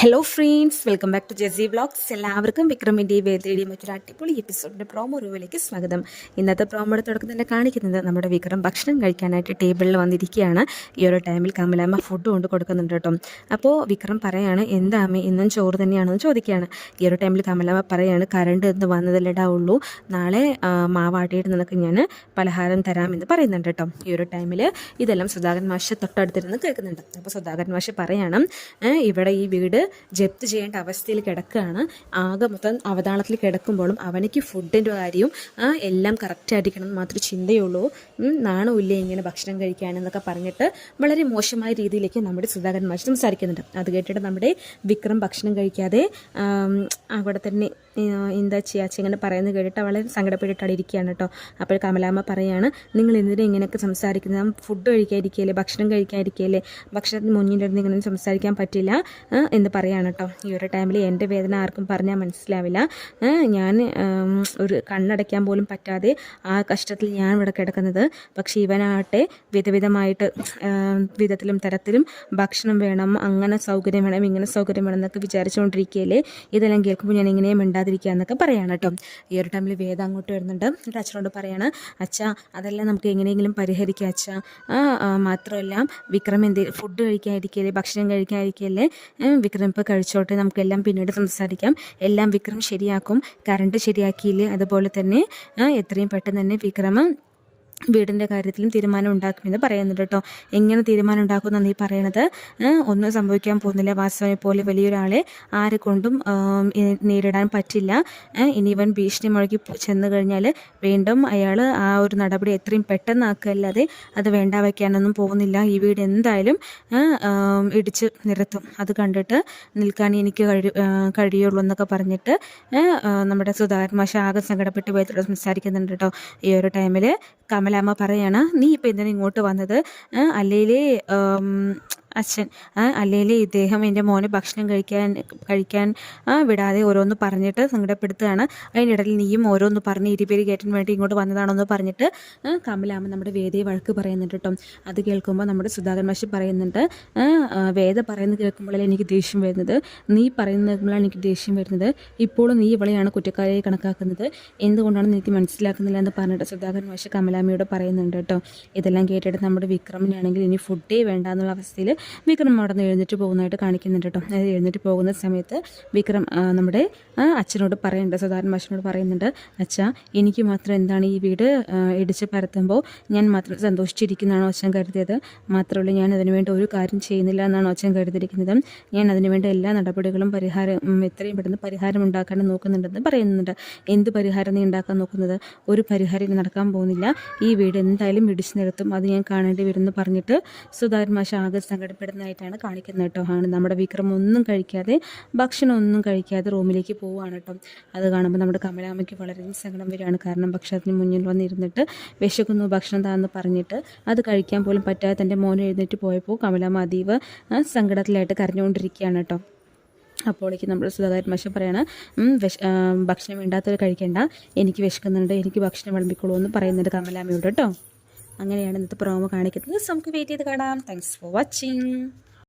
Hello friends welcome back to Jessy vlogs എല്ലാവർക്കും വിക്രമിന്റെ വേദിയുടെയും മറ്റൊരു അടിപൊളി എപ്പിസോഡിന്റെ പ്രോമോ റൂവിലേക്ക് സ്വാഗതം. ഇന്നത്തെ പ്രോമോയുടെ തുടക്കം തന്നെ കാണിക്കുന്നത് നമ്മുടെ വിക്രം ഭക്ഷണം കഴിക്കാനായിട്ട് ടേബിളിൽ വന്നിരിക്കുകയാണ്. ഈ ഒരു ടൈമിൽ കമലാമ്മ ഫുഡ് കൊണ്ട് കൊടുക്കുന്നുണ്ട് കേട്ടോ. അപ്പോൾ വിക്രം പറയാണ് എന്താ ഇന്നും ചോറ് തന്നെയാണെന്ന് ചോദിക്കുകയാണ്. ഈ ഒരു ടൈമിൽ കമലാമ്മ പറയാണ് കറണ്ട് വന്നതല്ലേടാ ഉള്ളൂ. നാളെ മാവാട്ടിയിട്ട് നിനക്ക് ഞാൻ പലഹാരം തരാമെന്ന് പറയുന്നുണ്ട് കേട്ടോ. ഈ ഒരു ടൈമിൽ ഇതെല്ലാം സുധാകരൻ മാഷ തൊട്ടടുത്തിരുന്ന് കേൾക്കുന്നുണ്ട്. അപ്പോൾ സുധാകരൻ മാഷ പറയണം ഇവിടെ ഈ വീട് ജപ്ത് ചെയ്യേണ്ട അവസ്ഥയിൽ കിടക്കുകയാണ്. ആകെ മൊത്തം അവതാളത്തിൽ കിടക്കുമ്പോഴും അവനിക്ക് ഫുഡിന്റെ കാര്യവും എല്ലാം കറക്റ്റായിരിക്കണം എന്ന് മാത്രമേ ചിന്തയുള്ളൂ. നാണമില്ല ഇങ്ങനെ ഭക്ഷണം കഴിക്കാനെന്നൊക്കെ പറഞ്ഞിട്ട് വളരെ മോശമായ രീതിയിലേക്ക് നമ്മുടെ സുധാകരൻ മാഷ് സംസാരിക്കുന്നുണ്ട്. അത് കേട്ടിട്ട് നമ്മുടെ വിക്രം ഭക്ഷണം കഴിക്കാതെ അവിടെ തന്നെ എന്താ ചെയ്യാച്ച ഇങ്ങനെ പറയുന്നത് കേട്ടിട്ട് വളരെ സങ്കടപ്പെട്ടിട്ടാണ് ഇരിക്കുകയാണ് കേട്ടോ. അപ്പോൾ കമലാമ്മ പറയാണ് നിങ്ങൾ എന്തിനാ ഇങ്ങനെയൊക്കെ സംസാരിക്കുന്നത്? ഫുഡ് കഴിക്കാതിരിക്കുകയല്ലേ ഭക്ഷണം കഴിക്കാതിരിക്കുകയല്ലേ? ഭക്ഷണത്തിന് മുന്നിലിരുന്ന് ഇങ്ങനെ സംസാരിക്കാൻ പറ്റില്ല. എന്ന് പറയാണ് കേട്ടോ ഈ ഒരു ടൈമിൽ എന്റെ വേദന ആർക്കും പറഞ്ഞാൽ മനസ്സിലാവില്ല. ഞാൻ ഒരു കണ്ണടയ്ക്കാൻ പോലും പറ്റാതെ ആ കഷ്ടത്തിൽ ഞാൻ ഇവിടെ കിടക്കുന്നത്. പക്ഷേ ഇവനാകട്ടെ വിധവിധമായിട്ട് വിധത്തിലും തരത്തിലും ഭക്ഷണം വേണം അങ്ങനെ സൗകര്യം വേണം ഇങ്ങനെ സൗകര്യം വേണം എന്നൊക്കെ വിചാരിച്ചുകൊണ്ടിരിക്കുകയല്ലേ ഇതെല്ലാം കേൾക്കുമ്പോൾ ഞാൻ ഇങ്ങനെയും മിണ്ടാതിരിക്കുക എന്നൊക്കെ പറയാണ് കേട്ടോ ഈ ഒരു ടൈമിൽ വേദ അങ്ങോട്ട് വരുന്നുണ്ട്. എന്നിട്ട് അച്ഛനോട് പറയാണ് അച്ഛ അതെല്ലാം നമുക്ക് എങ്ങനെയെങ്കിലും പരിഹരിക്കാം അച്ഛ. മാത്രമല്ല വിക്രം എന്ത് ഫുഡ് കഴിക്കാതിരിക്കുകയല്ലേ ഭക്ഷണം കഴിക്കാതിരിക്കുകയല്ലേ ഏ, വിക്രം ഇപ്പോൾ കഴിച്ചോട്ടെ. നമുക്കെല്ലാം പിന്നീട് സംസാരിക്കാം. എല്ലാം വിക്രം ശരിയാക്കും. കറണ്ട് ശരിയാക്കിയില്ലേ? അതുപോലെ തന്നെ എത്രയും പെട്ടെന്ന് തന്നെ വിക്രമം വീടിന്റെ കാര്യത്തിലും തീരുമാനം ഉണ്ടാക്കുമെന്ന് പറയുന്നുണ്ട് കേട്ടോ. എങ്ങനെ തീരുമാനം ഉണ്ടാക്കുമെന്ന് നീ പറയണത്? ഒന്നും സംഭവിക്കാൻ പോകുന്നില്ല. വാസ്തവനെ പോലെ വലിയൊരാളെ ആരെ കൊണ്ടും നേരിടാൻ പറ്റില്ല. ഇനി ഇവൻ ഭീഷണി മുഴക്കി ചെന്ന് കഴിഞ്ഞാൽ വീണ്ടും അയാൾ ആ ഒരു നടപടി എത്രയും പെട്ടെന്ന് അത് വേണ്ട വയ്ക്കാനൊന്നും പോകുന്നില്ല. ഈ വീട് എന്തായാലും ഇടിച്ച് നിരത്തും. അത് കണ്ടിട്ട് നിൽക്കാൻ എനിക്ക് കഴി കഴിയുള്ളൂ എന്നൊക്കെ പറഞ്ഞിട്ട് നമ്മുടെ സുധാകരൻ മാഷ ആകെ സങ്കടപ്പെട്ട് പോയത്തോട് സംസാരിക്കുന്നുണ്ട് കേട്ടോ. ഈ ഒരു ടൈമിൽ കമലാമ്മ പറയാണ് നീ ഇപ്പം എന്തിനാ ഇങ്ങോട്ട് വന്നത്? അല്ലേലേ അച്ഛൻ അല്ലെങ്കിൽ ഇദ്ദേഹം എന്റെ മോനെ ഭക്ഷണം കഴിക്കാൻ കഴിക്കാൻ വിടാതെ ഓരോന്ന് പറഞ്ഞിട്ട് സങ്കടപ്പെടുത്തുകയാണ്. അതിനിടയിൽ നീയും ഓരോന്ന് പറഞ്ഞ് ഇരുപേര് കയറ്റാൻ വേണ്ടി ഇങ്ങോട്ട് വന്നതാണെന്ന് പറഞ്ഞിട്ട് കമലാമ്മ നമ്മുടെ വേദയെ വഴക്ക് പറയുന്നുണ്ട് കേട്ടോ. അത് കേൾക്കുമ്പോൾ നമ്മുടെ സുധാകരൻ മാഷി പറയുന്നുണ്ട് വേദ പറയുന്നത് കേൾക്കുമ്പോഴല്ലേ എനിക്ക് ദേഷ്യം വരുന്നത്. നീ പറയുന്നത് കേൾക്കുമ്പോഴാണ് എനിക്ക് ദേഷ്യം വരുന്നത്. ഇപ്പോഴും നീ ഇവളെയാണ് കുറ്റക്കാരിയായി കണക്കാക്കുന്നത്. എന്തുകൊണ്ടാണ് എനിക്ക് മനസ്സിലാക്കുന്നില്ല എന്ന് പറഞ്ഞിട്ട് സുധാകരൻ മാഷി കമലാമ്മയോട് പറയുന്നുണ്ട് കേട്ടോ. ഇതെല്ലാം കേട്ടിട്ട് നമ്മുടെ വിക്രമിനാണെങ്കിൽ ഇനി ഫുഡേ വേണ്ട എന്നുള്ള അവസ്ഥയിൽ വിക്രം അവിടെ നിന്ന് എഴുന്നേറ്റ് പോകുന്നതായിട്ട് കാണിക്കുന്നുണ്ട് കേട്ടോ. അതായത് എഴുന്നേറ്റ് പോകുന്ന സമയത്ത് വിക്രം നമ്മുടെ അച്ഛനോട് പറയുന്നുണ്ട് സാധാരണ മാഷിനോട് പറയുന്നുണ്ട് അച്ഛ എനിക്ക് മാത്രം എന്താണ് ഈ വീട് ഇടിച്ച് പരത്തുമ്പോൾ ഞാൻ മാത്രം സന്തോഷിച്ചിരിക്കുന്നതാണോ അച്ഛൻ കരുതിയത്? മാത്രമല്ല ഞാൻ അതിനുവേണ്ടി ഒരു കാര്യം ചെയ്യുന്നില്ല എന്നാണ് അച്ഛൻ കരുതിയിരിക്കുന്നത്? ഞാൻ അതിനുവേണ്ട എല്ലാ നടപടികളും പരിഹാരം എത്രയും പെട്ടെന്ന് പരിഹാരം ഉണ്ടാക്കാൻ നോക്കുന്നുണ്ടെന്ന് പറയുന്നുണ്ട്. എന്ത് പരിഹാരം നീ ഉണ്ടാക്കാൻ നോക്കുന്നത്? ഒരു പരിഹാരം നടക്കാൻ പോകുന്നില്ല. ഈ വീട് എന്തായാലും ഇടിച്ചു നിർത്തും അത് ഞാൻ കാണേണ്ടി വരുമെന്ന് പറഞ്ഞിട്ട് സുധാകരൻ മാഷ ആകെ സങ്കടപ്പെടുന്നതായിട്ടാണ് കാണിക്കുന്നത് കേട്ടോ. ആണ് നമ്മുടെ വിക്രം ഒന്നും കഴിക്കാതെ ഭക്ഷണം ഒന്നും കഴിക്കാതെ റൂമിലേക്ക് പോവുകയാണ് കേട്ടോ. അത് കാണുമ്പോൾ നമ്മുടെ കമലാമ്മയ്ക്ക് വളരെ സങ്കടം വരികയാണ്. കാരണം ഭക്ഷണത്തിന് മുന്നിൽ വന്നിരുന്നിട്ട് വിശക്കുന്നു ഭക്ഷണം താന്ന് പറഞ്ഞിട്ട് അത് കഴിക്കാൻ പോലും പറ്റാതെ തന്റെ മോൻ എഴുന്നേറ്റ് പോയപ്പോൾ കമലാമ്മ അതീവ സങ്കടത്തിലായിട്ട് കരഞ്ഞുകൊണ്ടിരിക്കുകയാണ് കേട്ടോ. അപ്പോഴേക്ക് നമ്മൾ സുധാകരൻ മശം പറയണ വിശ ഭക്ഷണം വേണ്ടാത്തവർ കഴിക്കേണ്ട. എനിക്ക് വിശക്കുന്നുണ്ട് എനിക്ക് ഭക്ഷണം വിളമ്പിക്കോളൂ എന്ന് പറയുന്നുണ്ട് കമലാമ്മയോട് കേട്ടോ. അങ്ങനെയാണ് ഇന്നത്തെ പ്രോമോ കാണിക്കുന്നത്. നമുക്ക് വെയിറ്റ് ചെയ്ത് കാണാം. Thanks for watching